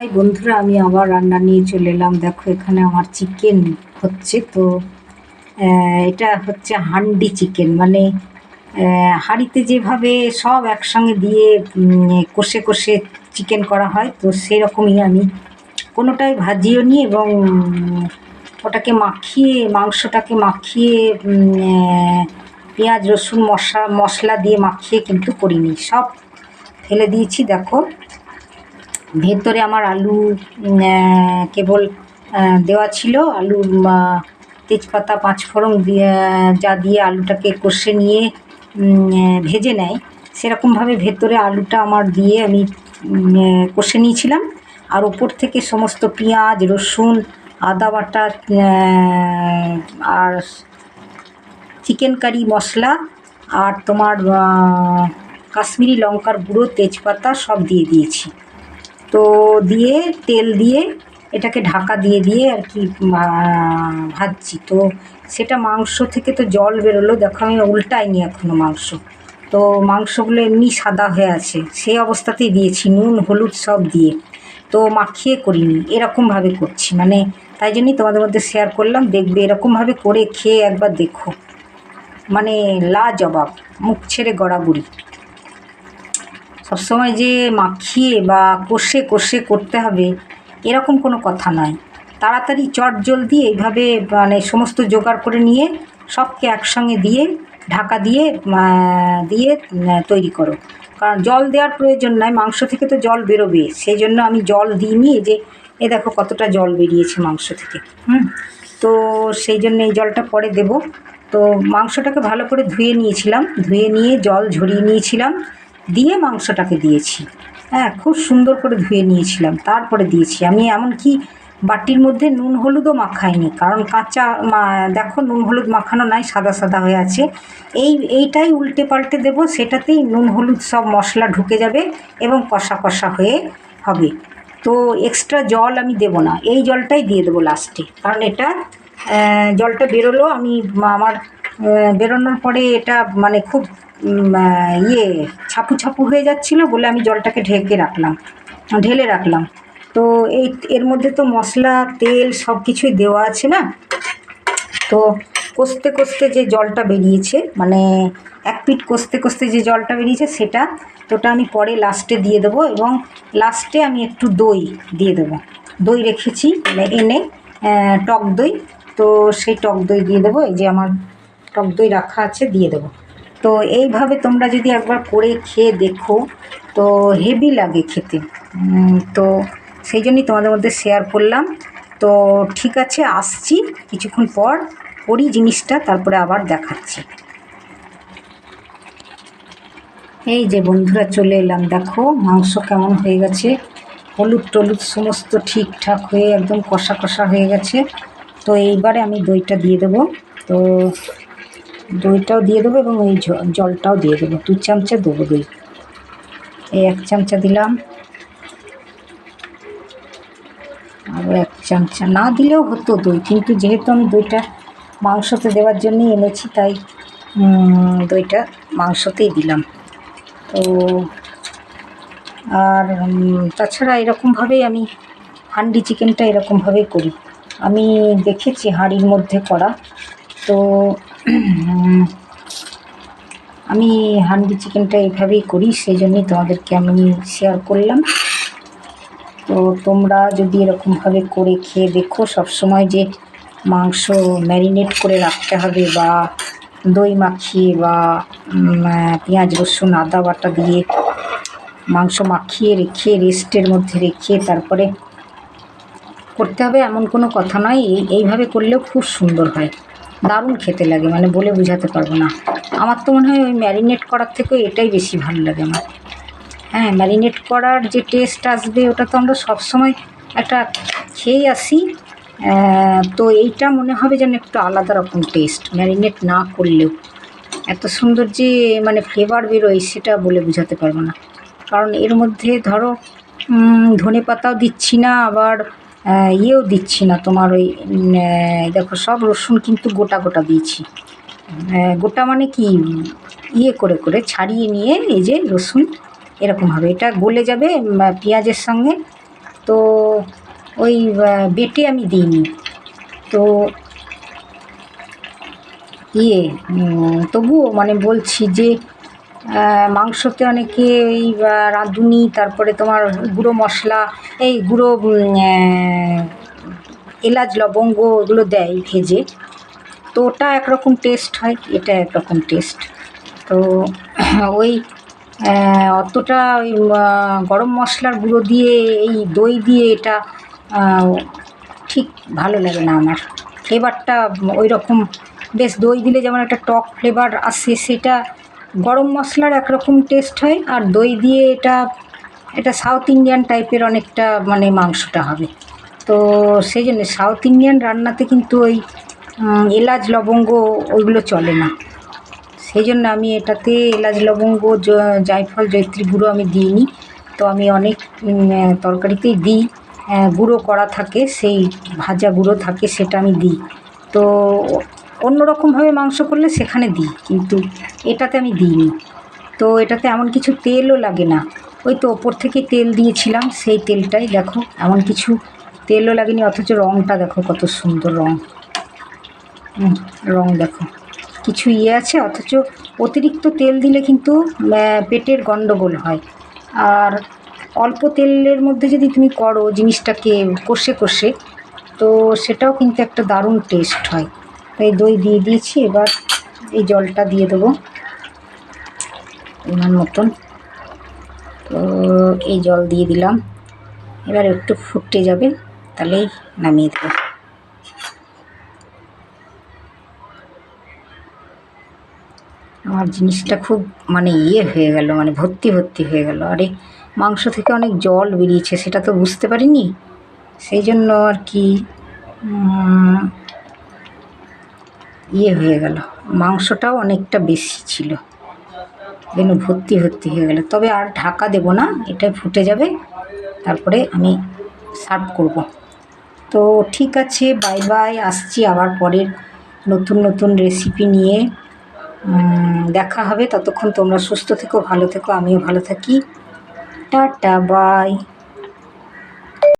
এই বন্ধুরা, আমি আবার রান্না নিয়ে চলে এলাম। দেখো, এখানে আমার চিকেন হচ্ছে। তো এটা হচ্ছে হান্ডি চিকেন মানে হাঁড়িতে যেভাবে সব একসঙ্গে দিয়ে কষে কষে চিকেন করা হয়, তো সেরকমই আমি কোনোটাই ভাজিও নি এবং ওটাকে মাখিয়ে, মাংসটাকে মাখিয়ে পেঁয়াজ, রসুন, মশলা মশলা দিয়ে মাখিয়ে কিন্তু করিনি। সব ফেলে দিয়েছি, দেখো। ভেতরে আমার আলু কেবল দেওয়া ছিল। আলু তেজপাতা, পাঁচফোড়ন দিয়ে যা দিয়ে আলুটাকে কষে নিয়ে ভেজে নেয়। সেরকমভাবে ভেতরে আলুটা আমার দিয়ে আমি কষে নিয়েছিলাম। আর ওপর থেকে সমস্ত পেঁয়াজ, রসুন, আদা বাটা আর চিকেন কারি মশলা, আর তোমার কাশ্মীরি লঙ্কার গুঁড়ো, তেজপাতা সব দিয়ে দিয়েছি। তো দিয়ে তেল দিয়ে এটাকে ঢাকা দিয়ে দিয়ে আর কি ভাজছি। তো সেটা মাংস থেকে তো জল বেরোলো। দেখো আমি উল্টাইনি এখনও মাংস। তো মাংসগুলো এমনি সাদা হয়ে আছে। সেই অবস্থাতেই দিয়েছি। নুন, হলুদ সব দিয়ে। তো মাখিয়ে করিনি। এরকমভাবে করছি। মানে তাই জন্যই তোমাদের মধ্যে শেয়ার করলাম। দেখবে এরকমভাবে করে খেয়ে একবার দেখো। মানে লাজবাব। মুখ ছেড়ে গড়াগড়ি। সবসময় যে মাখিয়ে বা কষে কষে করতে হবে, এরকম কোনো কথা নয়। তাড়াতাড়ি চট জলদি এইভাবে মানে সমস্ত জোগাড় করে নিয়ে সবকে একসঙ্গে দিয়ে, ঢাকা দিয়ে দিয়ে তৈরি করো। কারণ জল দেওয়ার প্রয়োজন নয় মাংস থেকে তো জল বেরোবে। সেই জন্য আমি জল দিইনি যে, এ দেখো কতটা জল বেরিয়েছে মাংস থেকে, হুম? তো সেই জন্য এই জলটা পরে দেব। তো মাংসটাকে ভালো করে ধুয়ে নিয়েছিলাম, ধুয়ে নিয়ে জল ঝরিয়ে নিয়েছিলাম। দিয়ে মাংসটাকে দিয়েছি। হ্যাঁ খুব সুন্দর করে ধুয়ে নিয়েছিলাম, তারপরে দিয়েছি। আমি এমনকি বাটির মধ্যে নুন হলুদও মাখাইনি, কারণ কাঁচা দেখো নুন হলুদ মাখানো নাই, সাদা সাদা হয়ে আছে। এই, এইটাই উল্টে পাল্টে দেবো, সেটাতেই নুন হলুদ সব মশলা ঢুকে যাবে এবং কষা কষা হয়ে হবে। তো এক্সট্রা জল আমি দেবো না, এই জলটাই দিয়ে দেবো লাস্টে কারণ এটা জলটা বেরোলো, আমি আমার বেরোনোর পরে এটা মানে খুব ইয়ে ছাপু ছাপু হয়ে যাচ্ছিল বলে আমি জলটাকে ঢেকে রাখলাম, ঢেলে রাখলাম। তো এই, এর মধ্যে তো মশলা, তেল সব কিছুই দেওয়া আছে না? তো কষতে কষতে যে জলটা বেরিয়েছে মানে এক পিঠ কষতে কষতে যে জলটা বেরিয়েছে সেটা তো ওটা আমি পরে লাস্টে দিয়ে দেবো এবং লাস্টে আমি একটু দই দিয়ে দেবো। দই রেখেছি মানে এনে টক দই। তো সেই টক দই দিয়ে দেবো, এই যে আমার টক দই রাখা আছে, দিয়ে দেবো। তো এইভাবে তোমরা যদি একবার করে খেয়ে দেখো, তো হেভি লাগে খেতে। তো সেই জন্যই তোমাদের মধ্যে শেয়ার করলাম। তো ঠিক আছে, আসছি। কিছুক্ষণ পর করি জিনিসটা, তারপরে আবার দেখাচ্ছি। এই যে বন্ধুরা, চলে এলাম। দেখো, মাংস কেমন হয়ে গেছে। হলুদ টলুদ সমস্ত ঠিকঠাক হয়ে একদম কষা কষা হয়ে গেছে। তো এইবারে আমি দইটা দিয়ে দেবো। তো দইটাও দিয়ে দেবো এবং এই জলটাও দিয়ে দেবো। দু চামচা দেবো দই। এই এক চামচা দিলাম। আরও এক চামচা। না দিলেও হতো দই, কিন্তু যেহেতু আমি দইটা মাংসতে দেওয়ার জন্যই এনেছি, তাই দইটা মাংসতেই দিলাম। তো, আর তাছাড়া এরকমভাবেই আমি হান্ডি চিকেনটা এরকমভাবেই করি। আমি দেখেছি হাঁড়ির মধ্যে করা। তো আমি হান্ডি চিকেনটা এইভাবেই করি, সেই জন্যই তোমাদেরকে আমি শেয়ার করলাম। তো তোমরা যদি এরকমভাবে করে খেয়ে দেখো, সবসময় যে মাংস ম্যারিনেট করে রাখতে হবে বা দই মাখিয়ে বা পেঁয়াজ, রসুন, আদা বাটা দিয়ে মাংস মাখিয়ে রেখে রেস্টের মধ্যে রেখে তারপরে করতে হবে এমন কোনো কথা নয়। এই, এইভাবে করলেও খুব সুন্দর হয়। দারুণ খেতে লাগে মানে বলে বোঝাতে পারব না। আমার তো মনে হয় ওই ম্যারিনেট করার থেকেও এটাই বেশি ভালো লাগে আমার। হ্যাঁ ম্যারিনেট করার যে টেস্ট আসবে, ওটা তো আমরা সবসময় একটা খেয়েই আসি। তো এইটা মনে হবে যেন একটু আলাদা রকম টেস্ট ম্যারিনেট না করলেও। এত সুন্দর যে মানে ফ্লেভার বেরোয়, সেটা বলে বোঝাতে পারব না। কারণ এর মধ্যে ধরো ধনে পাতাও দিচ্ছি না, আবার ইয়েও দিচ্ছি না তোমার ওই দেখো সব রসুন কিন্তু গোটা গোটা দিয়েছি। গোটা মানে কি? ইয়ে করে করে ছাড়িয়ে নিয়ে এই যে রসুন এরকমভাবে এটা গলে যাবে পেঁয়াজের সঙ্গে। তো ওই বেটে আমি দিইনি। তো ইয়ে তবুও মানে বলছি যে মাংসতে অনেকে ওই রাঁধুনি, তারপরে তোমার গুঁড়ো মশলা, এই গুঁড়ো এলাচ, লবঙ্গ এগুলো দেয় ভেজে। তো ওটা একরকম টেস্ট হয়, এটা একরকম টেস্ট তো ওই অতটা ওই গরম মশলার গুঁড়ো দিয়ে, এই দই দিয়ে এটা ঠিক ভালো লাগে না আমার। ফ্লেভারটা ওই রকম বেশ দই দিলে যেমন একটা টক ফ্লেভার আসে, সেটা গরম মশলার একরকম টেস্ট হয় আর দই দিয়ে এটা এটা সাউথ ইন্ডিয়ান টাইপের অনেকটা মানে মাংসটা হবে। তো সেই জন্য সাউথ ইন্ডিয়ান রান্নাতে কিন্তু ওই এলাচ, লবঙ্গ ওইগুলো চলে না। সেই জন্য আমি এটাতে এলাচ, লবঙ্গ জায়ফল জৈত্রী গুঁড়ো আমি দিইনি। তো আমি অনেক তরকারিতেই দিই। গুঁড়ো করা থাকে, সেই ভাজা গুঁড়ো থাকে সেটা আমি দিই। তো অন্যরকমভাবে মাংস করলে সেখানে দিই কিন্তু এটাতে আমি দিইনি। তো এটাতে এমন কিছু তেলও লাগে না। ওই তো ওপর থেকে তেল দিয়েছিলাম সেই তেলটাই দেখো এমন কিছু তেলও লাগেনি অথচ রঙটা দেখো কত সুন্দর রঙ হুম, রং দেখো। কিছু ইয়ে আছে অথচ অতিরিক্ত তেল দিলে কিন্তু পেটের গণ্ডগোল হয়। আর অল্প তেলের মধ্যে যদি তুমি করো জিনিসটাকে কষে কষে তো সেটাও কিন্তু একটা দারুণ টেস্ট হয়। তাই দই দিয়ে দিয়েছি, এবার এই জলটা দিয়ে দেবো পরিমাণ মতন। তো এই জল দিয়ে দিলাম। এবার একটু ফুটে যাবে, তাহলেই নামিয়ে দেবো। আমার জিনিসটা খুব মানে ইয়ে হয়ে গেল মানে ভর্তি ভর্তি হয়ে গেল। আরে, মাংস থেকে অনেক জল বেরিয়েছে, সেটা তো বুঝতে পারিনি। সেই জন্য আর কি ইয়ে হয়ে গেল। মাংসটাও অনেকটা বেশি ছিল। যেন ভর্তি ভর্তি হয়ে গেল। তবে আর ঢাকা দেব না, এটা ফুটে যাবে। তারপরে আমি সার্ভ করব। তো ঠিক আছে বাই বাই আসছি আবার পরের নতুন নতুন রেসিপি নিয়ে। দেখা হবে। ততক্ষণ তোমরা সুস্থ থেকো, ভালো থেকো, আমিও ভালো থাকি। Tata bye